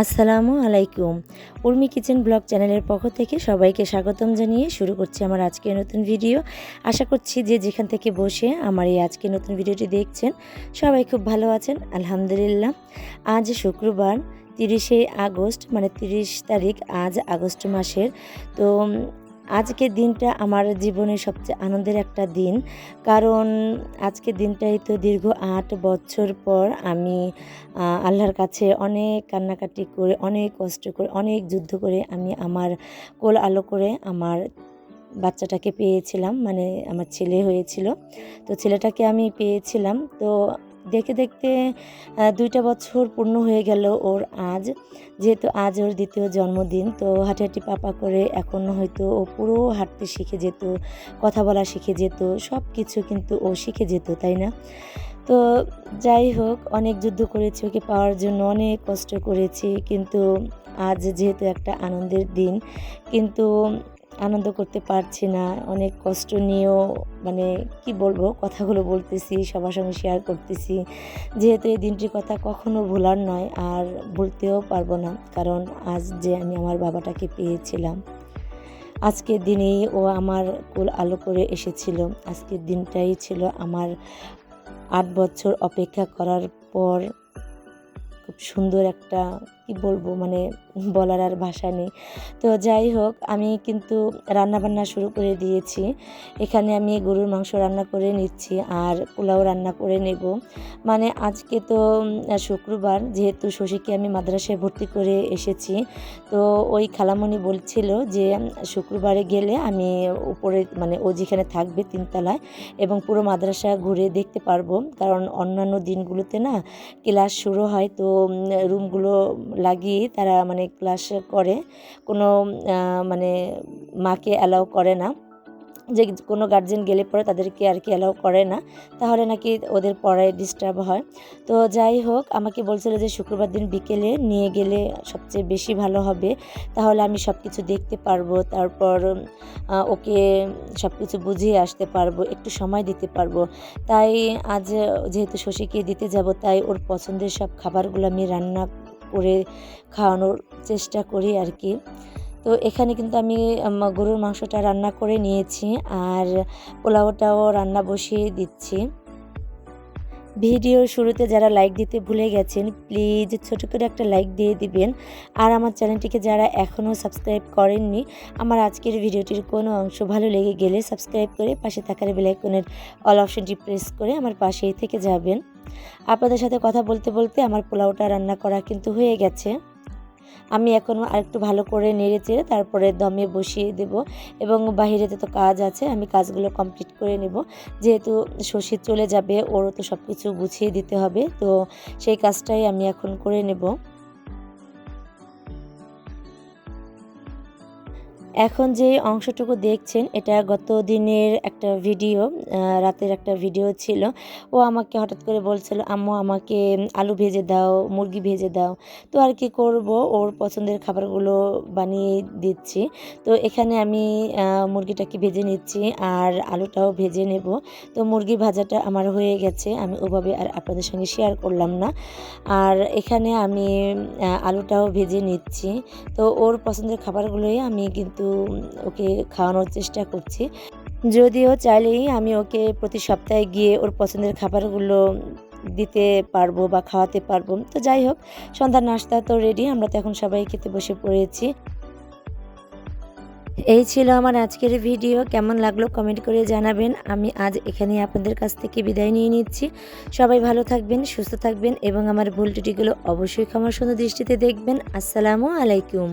আসসালামু আলাইকুম। Urmi kitchen blog চ্যানেলের পক্ষ থেকে সবাইকে স্বাগতম জানিয়ে শুরু করছি আমার আজকের নতুন ভিডিও। আশা করছি যে যেখান থেকে বসে আমার এই আজকের নতুন ভিডিওটি দেখছেন, সবাই খুব ভালো আছেন, আলহামদুলিল্লাহ। আজ শুক্রবার, তিরিশে আগস্ট মানে তিরিশ তারিখ, আজ আগস্ট মাসের। তো উম, আজকের দিনটা আমার জীবনের সবচেয়ে আনন্দের একটা দিন। কারণ আজকের দিনটাই তো দীর্ঘ আট বছর পর আমি আল্লাহর কাছে অনেক কান্নাকাটি করে অনেক কষ্ট করে অনেক যুদ্ধ করে আমি আমার কোল আলো করে আমার বাচ্চাটাকে পেয়েছিলাম। মানে আমার ছেলে হয়েছিল। তো ছেলেটাকে আমি পেয়েছিলাম। তো দেখতে দেখতে দুইটা বছর পূর্ণ হয়ে গেল ওর আজ। যেহেতু আজ ওর দ্বিতীয় জন্মদিন, তো হাঁটাহাঁটি পাপা করে এখন হয়তো ও পুরো হাঁটতে শিখে যেত, কথা বলা শিখে যেত সব কিছু কিন্তু ও শিখে যেত, তাই না? তো যাই হোক, অনেক যুদ্ধ করেছি ওকে পাওয়ার জন্য, অনেক কষ্ট করেছি, কিন্তু আজ যেহেতু একটা আনন্দের দিন, কিন্তু আনন্দ করতে পারছি না, অনেক কষ্ট নিয়েও মানে কি বলব, কথাগুলো বলতেছি, সবার সঙ্গে শেয়ার করতেছি। যেহেতু এই দিনটির কথা কখনো ভোলার নয়, আর ভুলতেও পারব না, কারণ আজ যে আমি আমার বাবাটাকে পেয়েছিলাম। আজকের দিনেই ও আমার কুল আলো করে এসেছিল। আজকের দিনটাই ছিল আমার আট বছর অপেক্ষা করার পর খুব সুন্দর একটা কি বলব মানে বলার আর ভাষা নেই। তো যাই হোক, আমি কিন্তু রান্না বান্না শুরু করে দিয়েছি। এখানে আমি গরুর মাংস রান্না করে নিচ্ছি আর পোলাও রান্না করে নেব। মানে আজকে তো শুক্রবার, যেহেতু শশীকে আমি মাদ্রাসায় ভর্তি করে এসেছি, তো ওই খালামণি বলছিল যে, শুক্রবারে গেলে আমি উপরে মানে ও যেখানে থাকবে তিনতলায় এবং পুরো মাদ্রাসা ঘুরে দেখতে পারব। কারণ অন্যান্য দিনগুলোতে না, ক্লাস শুরু হয় তো রুমগুলো লাগিয়ে তারা মানে ক্লাস করে। কোনো মানে মাকে অ্যালাউ করে না। যে কোনো গার্জেন গেলে পরে তাদেরকে আর কি অ্যালাউ করে না। তাহলে নাকি ওদের পড়ায় ডিস্টার্ব হয়। তো যাই হোক, আমাকে বলছিল যে শুক্রবার দিন বিকেলে নিয়ে গেলে সবচেয়ে বেশি ভালো হবে। তাহলে আমি সব কিছু দেখতে পারব। তারপর ওকে সব কিছু বুঝিয়ে আসতে পারব। একটু সময় দিতে পারব। তাই আজ যেহেতু শশীকে দিতে যাব, তাই ওর পছন্দের সব খাবারগুলো আমি রান্না করে খাওয়ানোর চেষ্টা করি আর কি। তো এখানে কিন্তু আমি গরুর মাংসটা রান্না করে নিয়েছি আর পোলাওটাও রান্না বসিয়ে দিচ্ছি। ভিডিওর শুরুতে যারা লাইক দিতে ভুলে গেছেন প্লিজ ছোট করে একটা লাইক দিয়ে দিবেন। আর আমার চ্যানেলটিকে যারা এখনও সাবস্ক্রাইব করেননি, আমার আজকের ভিডিওটির কোনো অংশ ভালো লেগে গেলে সাবস্ক্রাইব করে পাশে থাকার বেলাইকনের অল অপশনটি প্রেস করে আমার পাশেই থেকে যাবেন। আপনাদের সাথে কথা বলতে বলতে আমার পোলাওটা রান্না করা কিন্তু হয়ে গেছে। আমি এখন আরেকটু ভালো করে নেড়ে চেড়ে তারপরে দমে বসিয়ে দেব এবং বাহিরে তো কাজ আছে আমি কাজগুলো কমপ্লিট করে নেব। যেহেতু শশী চলে যাবে, ওরও তো সব কিছু গুছিয়ে দিতে হবে, তো সেই কাজটাই আমি এখন করে নেব। এখন যে অংশটুকু দেখছেন, এটা গত দিনের একটা ভিডিও রাতের একটা ভিডিও ছিল। ও আমাকে হঠাৎ করে বলছিল, আম্মু, আমাকে আলু ভেজে দাও, মুরগি ভেজে দাও। তো আর কি করব, ওর পছন্দের খাবারগুলো বানিয়ে দিচ্ছি। তো এখানে আমি মুরগিটাকে ভেজে নিচ্ছি আর আলুটাও ভেজে নেব। তো মুরগি ভাজাটা আমার হয়ে গেছে, আমি ওভাবে আর আপনাদের সঙ্গে শেয়ার করলাম না। আর এখানে আমি আলুটাও ভেজে নিচ্ছি। তো ওর পছন্দের খাবারগুলোই আমি কিন্তু ওকে খাওয়ানোর চেষ্টা করছি। যদিও চাইলেই আমি ওকে প্রতি সপ্তাহে গিয়ে ওর পছন্দের খাবারগুলো দিতে পারব বা খাওয়াতে পারব। তো যাই হোক সন্ধ্যার নাস্তা তো রেডি আমরা তো এখন সবাই খেতে বসে পড়েছি। এই ছিল আমার আজকের ভিডিও কেমন লাগল কমেন্ট করে জানাবেন। আমি আজ এখানে আপনাদের কাছ থেকে বিদায় নিয়ে নিচ্ছি। সবাই ভালো থাকবেন, সুস্থ থাকবেন এবং আমার ভুল ত্রুটিগুলো অবশ্যই ক্ষমার সুন্দর দৃষ্টিতে দেখবেন। আসসালামু আলাইকুম।